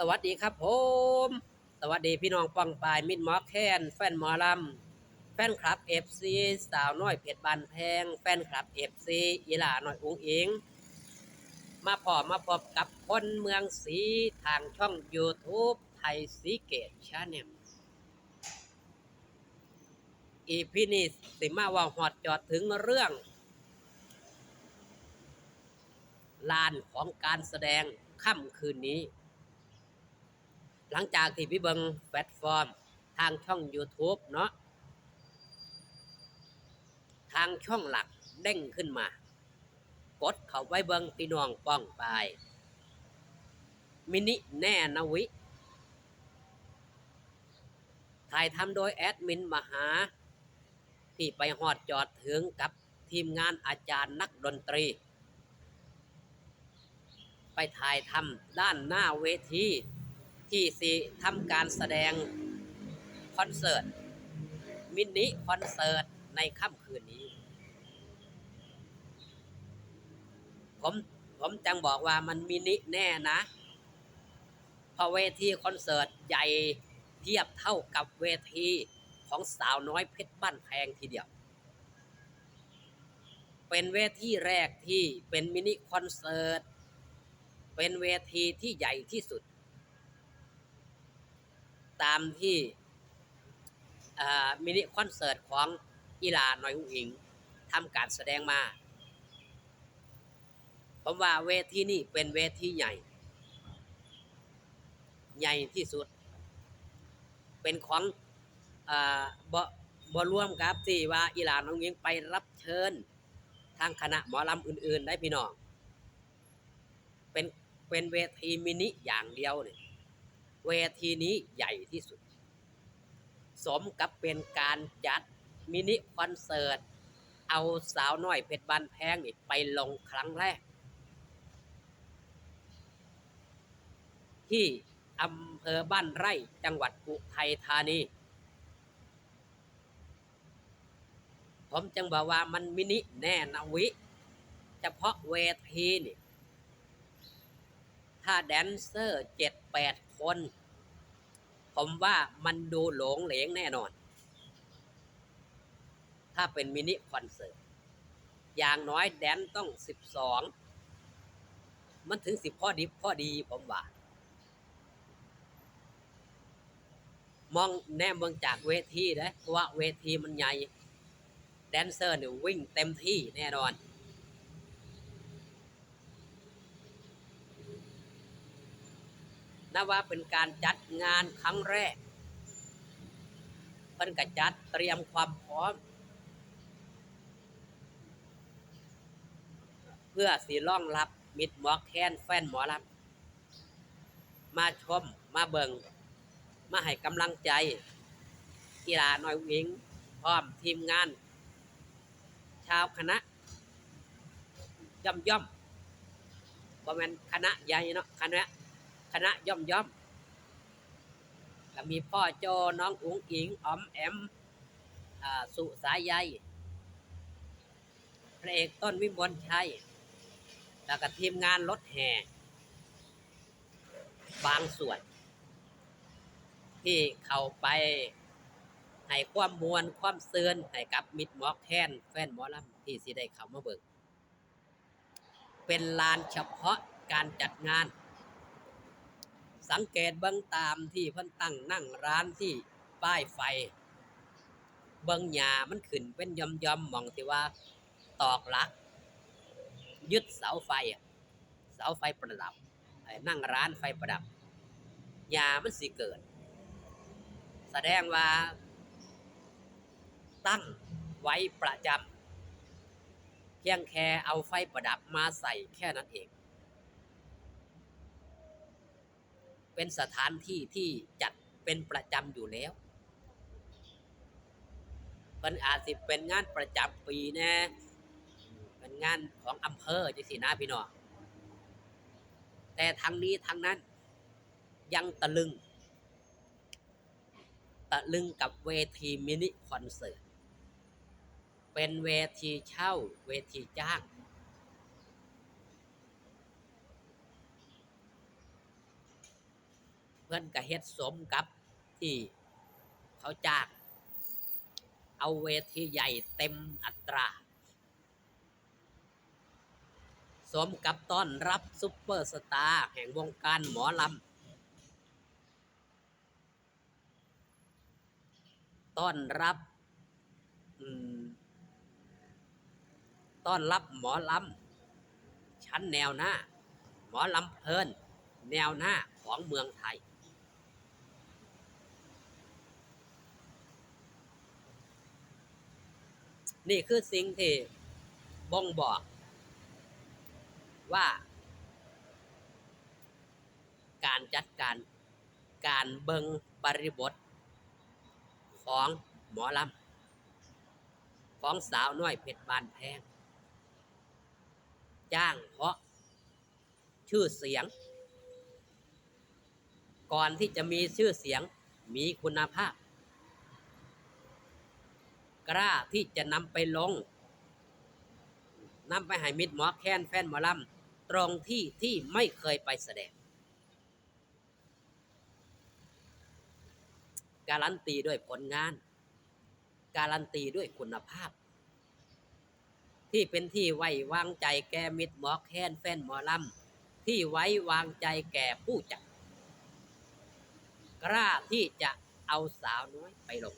สวัสดีครับผม สวัสดีพี่น้องป้องปายมิดหมอแคนแฟนหมอลำแฟนคลับเอฟซีสาวน้อยเพชรบานแพง แฟนคลับเอฟซีอีหลาหน่อยอุ้งอิงมาพอมาพบกับคนเมืองสีทางช่อง YouTube ไทยสีเกตชาแนลอีพีนี้สิมาว่าหอดจอดถึงเรื่องลานของการแสดงค่ำคืนนี้ หลังจากที่พี่เบิงแพลตฟอร์ม ทางช่อง YouTube เนาะทางช่องหลักเด้งขึ้นมา กดเข้าไว้เบิงพี่น้องป้องไป มินิแน่นวิ ถ่ายทำโดยแอดมินมหา ที่ไปหอดจอดถึงกับทีมงานอาจารย์นักดนตรี ไปถ่ายทำด้านหน้าเวที ที่สิทำการแสดงคอนเสิร์ต มินิคอนเสิร์ตในค่ำคืนนี้ ผมผมจังบอกว่ามันมินิแน่นะเพราะเวทีคอนเสิร์ตใหญ่เทียบเท่ากับเวทีของสาวน้อยเพชรบ้านแพงทีเดียว เป็นเวทีแรกที่เป็นมินิคอนเสิร์ต เป็นเวทีที่ใหญ่ที่สุด ตามที่มินิคอนเสิร์ตของอีหลาหน่อยอุ๋งอิงทำการแสดงมาผมว่าเวทีนี้เป็นเวทีใหญ่ ใหญ่ที่สุด เป็นของอบบร่วมกับที่ว่าอีหลาน้องยิงไปรับเชิญ ทางคณะหมอลำอื่น ๆ ได้พี่น้อง เป็นเป็นเวทีมินิอย่างเดียวเนี่ย เวทีนี้ใหญ่ที่สุด สมกับเป็นการจัดมินิคอนเสิร์ต เอาสาวน้อยเพชรบานแพงนี่ไปลงครั้งแรก ที่อำเภอบ้านไร่จังหวัดอุทัยธานี ผมจึงบอกว่ามันมินิแน่นะวิ เฉพาะเวทีนี่ ถ้าแดนเซอร์เจ็ดแปด คน ผมว่ามันดูหลงเหลงแน่นอน ถ้าเป็นมินิคอนเสิร์ต อย่างน้อยแดนต้องสิบสอง มันถึงสิบข้อดิบข้อดีผมว่า มองแนมเบืองจากเวทีนะเพราะว่าเวทีมันใหญ่ แดนเซอร์เนี่ยวิ่งเต็มที่แน่นอน นับว่าเป็นการจัดงานครั้งแรกเพิ่นก็จัดเตรียมความพร้อม เพื่อสีร่องรับมิดหมอแคนแฟนหมอลำมาชมมาเบิงมาให้กำลังใจกีฬาน้อยวิงพร้อมทีมงาน ชาวคณะ ย่อมย่อมบ่แม่นคณะใหญ่เนาะคณะ คณะย่อมย่อมก็มีพ่อโจน้องอุ๋งอิงออมแอมอสุสายใยพระเอกต้นวิมลชัยแล้วก็ทีมงานรถแห่บางส่วน ที่เข้าไปให้ความมวลความเสื่อนให้กับมิดหมอแคนแฟนหมอลำที่สิได้เข้ามาเบิกเป็นลานเฉพาะการจัดงาน สังเกตเบื้งตามที่เพิ่นตั้งนั่งร้านที่ป้ายไฟ เบื้งหญ้ามันขึ้นเป็นยอมยอมมองที่ว่าตอกลัก ยึดเสาไฟเสาไฟประดับนั่งร้านไฟประดับหญ้ามันสิเกิด แสดงว่า ตั้งไว้ประจำเพียงแค่เอาไฟประดับมาใส่แค่นั้นเอง เป็นสถานที่ที่จัดเป็นประจำอยู่แล้วมันอาจสิเป็นงานประจำปีแน่เป็นงานของอำเภอจังสีนะพี่น้องแต่ทางนี้ทางนั้นยังตะลึง ตะลึงกับเวทีมินิคอนเสิร์ต เป็นเวทีเช่าเวทีจ้าง เพื่อนก็เฮ็ดสมกับที่เขาจ้างเอาเวทีใหญ่เต็มอัตรา สมกับต้อนรับซุปเปอร์สตาร์แห่งวงการหมอลำ ต้อนรับต้อนรับหมอลำ ชั้นแนวหน้า หมอลำเพลิน แนวหน้าของเมืองไทย นี่คือสิ่งที่บ่งบอก ว่า การจัดการการเบิงบริบท ของหมอลำของสาวน้อยเพชรบานแพง จ้างเพราะชื่อเสียง ก่อนที่จะมีชื่อเสียงมีคุณภาพ กล้าที่จะนำไปลงนำไปให้มิดหมอแคนแฟนหมอลำตรงที่ที่ไม่เคยไปแสดง การันตีด้วยผลงาน การันตีด้วยคุณภาพ ที่เป็นที่ไว้วางใจแก่มิตรหมอแคนแฟนหมอลำที่ไว้วางใจแก่ผู้จัดกล้าที่จะเอาสาวน้อยไปลง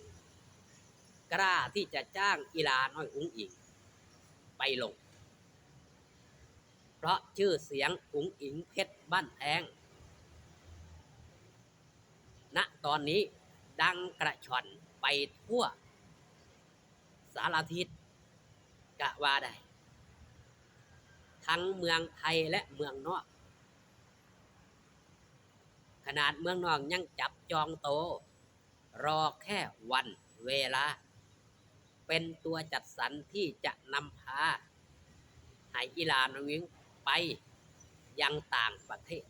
กล้าที่จะจ้างอีลาน้อยอุ้งอิง ไปลง เพราะชื่อเสียงอุ้งอิงเพชรบ้านแพงณตอนนี้ดังกระชอนไปทั่ว สารทิศกะว่าได้ทั้งเมืองไทยและเมืองนอก ขนาดเมืองนอกยังจับจองโต รอแค่วันเวลา เป็นตัวจัดสรรที่จะนำพาให้อีหลานน้องยิงไปยังต่างประเทศ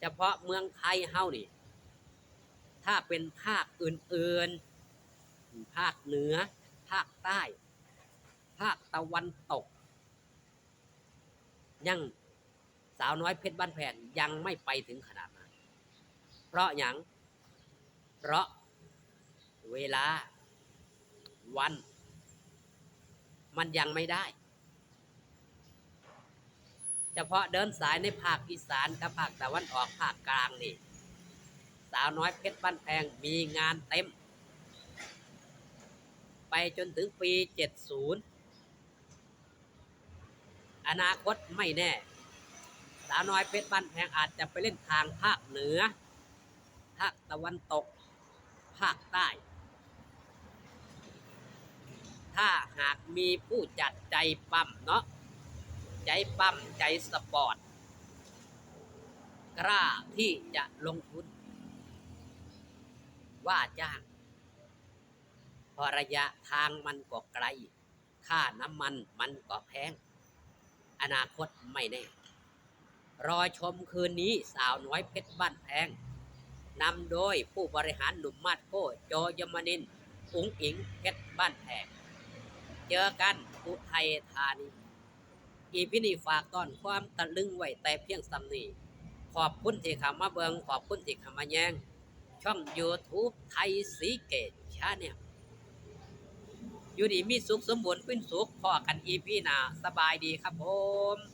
เฉพาะเมืองไทยเฮานี่ ถ้าเป็นภาคอื่นๆ ภาคเหนือ ภาคใต้ ภาคตะวันตก ยังสาวน้อยเพชรบ้านแผ่นยังไม่ไปถึงขนาด เพราะอย่างเพราะเวลาวัน มันยังไม่ได้ เฉพาะเดินสายในภาคอีสานกับภาคตะวันออกภาคกลางนี่ สาวน้อยเพชรบ้านแพงมีงานเต็ม ไปจนถึงปี 70 อนาคตไม่แน่ สาวน้อยเพชรบ้านแพงอาจจะไปเล่นทางภาคเหนือ คตะวันตก ภาคใต้ ถ้าหากมีผู้จัดใจปั๊มเนาะ ใจปั๊มใจสปอร์ต กล้าที่จะลงทุน ว่าจ้างพอระยะทางมันก็ไกล ค่าน้ำมันมันก็แพง อนาคตไม่แน่ รอชมคืนนี้สาวน้อยเพชรบ้านแพง นำโดยผู้บริหารหนุ่มมาดโก้โจยมนินอุ๋งอิงเพชรบ้านแพงเจอกันอุทัยธานีอีพินี่ฝากต้อนความตะลึงไว้แต่เพียงสำนีขอบคุณที่ขามาเบิงขอบคุณที่ขามาแยงช่อง YouTube ไทยสีเกตชาแนลอยู่ดีมีสุขสมบูรณ์ขึ้นสุขพอกันอีพีนาสบายดีครับผม